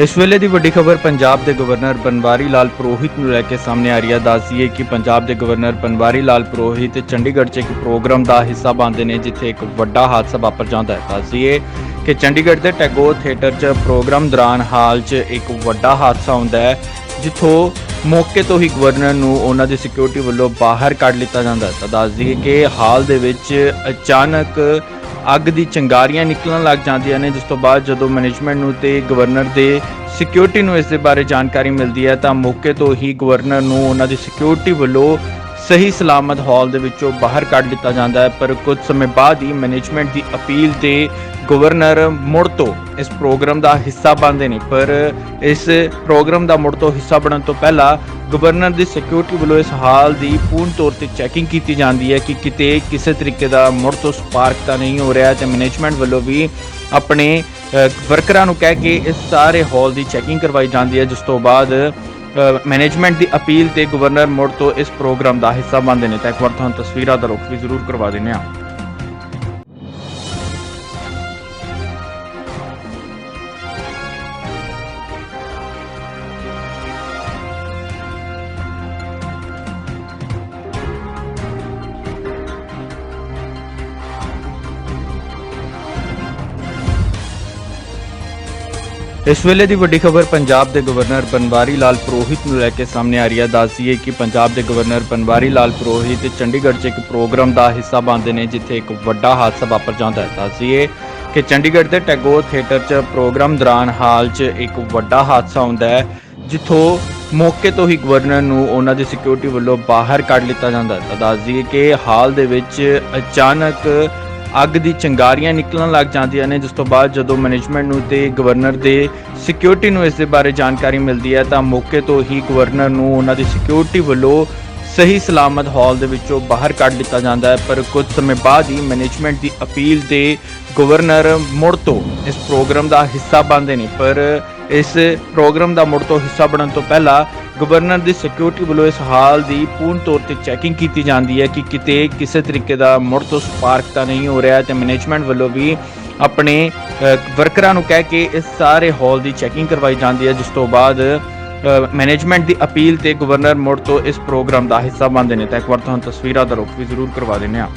ਇਸ ਵੇਲੇ ਦੀ ਵੱਡੀ ਖਬਰ ਪੰਜਾਬ ਦੇ ਗਵਰਨਰ ਬਨਵਾਰੀ ਲਾਲ ਪੁਰੋਹਿਤ ਨੂੰ ਲੈ ਕੇ ਸਾਹਮਣੇ ਆ ਰਹੀ ਹੈ। ਦੱਸਦੀਏ ਕਿ ਪੰਜਾਬ ਦੇ ਗਵਰਨਰ ਬਨਵਾਰੀ ਲਾਲ ਪੁਰੋਹਿਤ ਚੰਡੀਗੜ੍ਹ 'ਚ ਇੱਕ ਪ੍ਰੋਗਰਾਮ ਦਾ ਹਿੱਸਾ ਬਣਦੇ ਨੇ, ਜਿੱਥੇ ਇੱਕ ਵੱਡਾ ਹਾਦਸਾ ਵਾਪਰ ਜਾਂਦਾ ਹੈ। ਦੱਸਦੀਏ ਕਿ ਚੰਡੀਗੜ੍ਹ ਦੇ ਟੈਗੋਰ ਥੀਏਟਰ 'ਚ ਪ੍ਰੋਗਰਾਮ ਦੌਰਾਨ ਹਾਲ 'ਚ ਇੱਕ ਵੱਡਾ ਹਾਦਸਾ ਹੁੰਦਾ ਹੈ, ਜਿੱਥੋਂ ਮੌਕੇ ਤੋਂ ਹੀ ਗਵਰਨਰ ਨੂੰ ਉਹਨਾਂ ਦੀ ਸਿਕਿਉਰਿਟੀ ਵੱਲੋਂ ਬਾਹਰ ਕੱਢ ਲਿੱਤਾ ਜਾਂਦਾ ਹੈ। ਤਾਂ ਦੱਸਦੀਏ ਕਿ ਹਾਲ ਦੇ ਵਿੱਚ ਅਚਾਨਕ ਅੱਗ ਦੀ ਚੰਗਾਰੀਆਂ ਨਿਕਲਣ ਲੱਗ ਜਾਂਦੀਆਂ ਨੇ, ਜਿਸ ਤੋਂ ਬਾਅਦ ਜਦੋਂ ਮੈਨੇਜਮੈਂਟ ਨੂੰ ਤੇ ਗਵਰਨਰ ਦੇ ਸਿਕਿਉਰਿਟੀ ਨੂੰ ਇਸ ਦੇ ਬਾਰੇ ਜਾਣਕਾਰੀ ਮਿਲਦੀ ਹੈ, ਤਾਂ ਮੌਕੇ ਤੋਂ ਹੀ ਗਵਰਨਰ ਨੂੰ ਉਹਨਾਂ ਦੀ ਸਿਕਿਉਰਿਟੀ ਵੱਲੋਂ ਸਹੀ ਸਲਾਮਤ ਹਾਲ ਦੇ ਵਿੱਚੋਂ ਬਾਹਰ ਕੱਢ ਦਿੱਤਾ ਜਾਂਦਾ ਹੈ, ਪਰ ਕੁਝ ਸਮੇਂ ਬਾਅਦ ਹੀ ਮੈਨੇਜਮੈਂਟ ਦੀ ਅਪੀਲ ਤੇ ਗਵਰਨਰ ਮੁੜ ਤੋਂ ਇਸ ਪ੍ਰੋਗਰਾਮ ਦਾ ਹਿੱਸਾ ਬਣਦੇ ਨੇ। ਪਰ ਇਸ ਪ੍ਰੋਗਰਾਮ ਦਾ ਮੁੜ ਤੋਂ ਹਿੱਸਾ ਬਣਨ ਤੋਂ ਪਹਿਲਾਂ ਗਵਰਨਰ ਦੀ ਸਿਕਿਉਰਿਟੀ ਵੱਲੋਂ ਇਸ ਹਾਲ ਦੀ ਪੂਰਨ ਤੌਰ ਤੇ ਚੈਕਿੰਗ ਕੀਤੀ ਜਾਂਦੀ ਹੈ ਕਿ ਕਿਤੇ ਕਿਸੇ ਤਰੀਕੇ ਦਾ ਮੁੜ ਤੋਂ ਸਪਾਰਕ ਤਾਂ ਨਹੀਂ ਹੋ ਰਿਹਾ ਤੇ ਮੈਨੇਜਮੈਂਟ ਵੱਲੋਂ ਵੀ ਆਪਣੇ ਵਰਕਰਾਂ ਨੂੰ ਕਹਿ ਕੇ ਇਸ ਸਾਰੇ ਹਾਲ ਦੀ ਚੈਕਿੰਗ ਕਰਵਾਈ ਜਾਂਦੀ ਹੈ, ਜਿਸ ਤੋਂ ਬਾਅਦ ਮੈਨੇਜਮੈਂਟ ਦੀ ਅਪੀਲ ਤੇ ਗਵਰਨਰ ਮੁੜ ਤੋਂ ਇਸ ਪ੍ਰੋਗਰਾਮ ਦਾ ਹਿੱਸਾ ਬਣਦੇ ਨੇ। ਤਾਂ ਇੱਕ ਵਾਰ ਤੁਹਾਨੂੰ ਤਸਵੀਰਾਂ ਦਾ ਰੁਖ ਵੀ ਜ਼ਰੂਰ ਕਰਵਾ ਦਿੰਦੇ ਹਾਂ। ਇਸ ਵੇਲੇ ਦੀ ਵੱਡੀ ਖਬਰ ਪੰਜਾਬ ਦੇ ਗਵਰਨਰ ਬਨਵਾਰੀ ਲਾਲ ਪੁਰੋਹਿਤ ਨੂੰ ਲੈ ਕੇ ਸਾਹਮਣੇ ਆ ਰਹੀ ਹੈ। ਦੱਸਦੀਏ ਕਿ ਪੰਜਾਬ ਦੇ ਗਵਰਨਰ ਬਨਵਾਰੀ ਲਾਲ ਪੁਰੋਹਿਤ ਚੰਡੀਗੜ੍ਹ 'ਚ ਇੱਕ ਪ੍ਰੋਗਰਾਮ ਦਾ ਹਿੱਸਾ ਬਣਦੇ ਨੇ, ਜਿੱਥੇ ਇੱਕ ਵੱਡਾ ਹਾਦਸਾ ਵਾਪਰ ਜਾਂਦਾ ਹੈ। ਦੱਸਦੀਏ ਕਿ ਚੰਡੀਗੜ੍ਹ ਦੇ ਟੈਗੋਰ ਥੀਏਟਰ 'ਚ ਪ੍ਰੋਗਰਾਮ ਦੌਰਾਨ ਹਾਲ 'ਚ ਇੱਕ ਵੱਡਾ ਹਾਦਸਾ ਹੁੰਦਾ ਹੈ, ਜਿੱਥੋਂ ਮੌਕੇ ਤੋਂ ਹੀ ਗਵਰਨਰ ਨੂੰ ਉਹਨਾਂ ਦੀ ਸਿਕਿਉਰਿਟੀ ਵੱਲੋਂ ਬਾਹਰ ਕੱਢ ਲਿੱਤਾ ਜਾਂਦਾ ਹੈ। ਤਾਂ ਦੱਸਦੀਏ ਕਿ ਹਾਲ ਦੇ ਵਿੱਚ ਅਚਾਨਕ ਅੱਗ ਦੀ ਚੰਗਾਰੀਆਂ ਨਿਕਲਣ ਲੱਗ ਜਾਂਦੀਆਂ ਨੇ, ਜਿਸ ਤੋਂ ਬਾਅਦ ਜਦੋਂ ਮੈਨੇਜਮੈਂਟ ਨੂੰ ਤੇ ਗਵਰਨਰ ਦੇ ਸਿਕਿਉਰਿਟੀ ਨੂੰ ਇਸ ਦੇ ਬਾਰੇ ਜਾਣਕਾਰੀ ਮਿਲਦੀ ਹੈ, ਤਾਂ ਮੌਕੇ ਤੋਂ ਹੀ ਗਵਰਨਰ ਨੂੰ ਉਹਨਾਂ ਦੀ ਸਿਕਿਉਰਿਟੀ ਵੱਲੋਂ ਸਹੀ ਸਲਾਮਤ ਹਾਲ ਦੇ ਵਿੱਚੋਂ ਬਾਹਰ ਕੱਢ ਦਿੱਤਾ ਜਾਂਦਾ ਹੈ। ਪਰ ਕੁਝ ਸਮੇਂ ਬਾਅਦ ਹੀ ਮੈਨੇਜਮੈਂਟ ਦੀ ਅਪੀਲ ਤੇ ਗਵਰਨਰ ਮੁੜ ਤੋਂ ਇਸ ਪ੍ਰੋਗਰਾਮ ਦਾ ਹਿੱਸਾ ਬਣਦੇ ਨੇ। ਪਰ ਇਸ ਪ੍ਰੋਗਰਾਮ ਦਾ ਮੁੜ ਤੋਂ ਹਿੱਸਾ ਬਣਨ ਤੋਂ ਪਹਿਲਾਂ ਗਵਰਨਰ ਦੀ ਸਿਕਿਉਰਿਟੀ ਵੱਲੋਂ ਇਸ ਹਾਲ ਦੀ ਪੂਰਨ ਤੌਰ ਤੇ ਚੈਕਿੰਗ ਕੀਤੀ ਜਾਂਦੀ ਹੈ ਕਿ ਕਿਤੇ ਕਿਸੇ ਤਰੀਕੇ ਦਾ ਮੁੜ ਤੋਂ ਸਪਾਰਕ ਤਾਂ ਨਹੀਂ ਹੋ ਰਿਹਾ ਤੇ ਮੈਨੇਜਮੈਂਟ ਵੱਲੋਂ ਵੀ ਆਪਣੇ ਵਰਕਰਾਂ ਨੂੰ ਕਹਿ ਕੇ ਇਸ ਸਾਰੇ ਹਾਲ ਦੀ ਚੈਕਿੰਗ ਕਰਵਾਈ ਜਾਂਦੀ ਹੈ, ਜਿਸ ਤੋਂ ਬਾਅਦ ਮੈਨੇਜਮੈਂਟ ਦੀ ਅਪੀਲ ਤੇ ਗਵਰਨਰ ਮੁੜ ਤੋਂ ਇਸ ਪ੍ਰੋਗਰਾਮ ਦਾ ਹਿੱਸਾ ਬਣਦੇ ਨੇ। ਤਾਂ ਇੱਕ ਵਾਰ ਤੁਹਾਨੂੰ ਤਸਵੀਰਾਂ ਦਾ ਰੁਖ ਵੀ ਜ਼ਰੂਰ ਕਰਵਾ ਦਿੰਦੇ ਹਾਂ।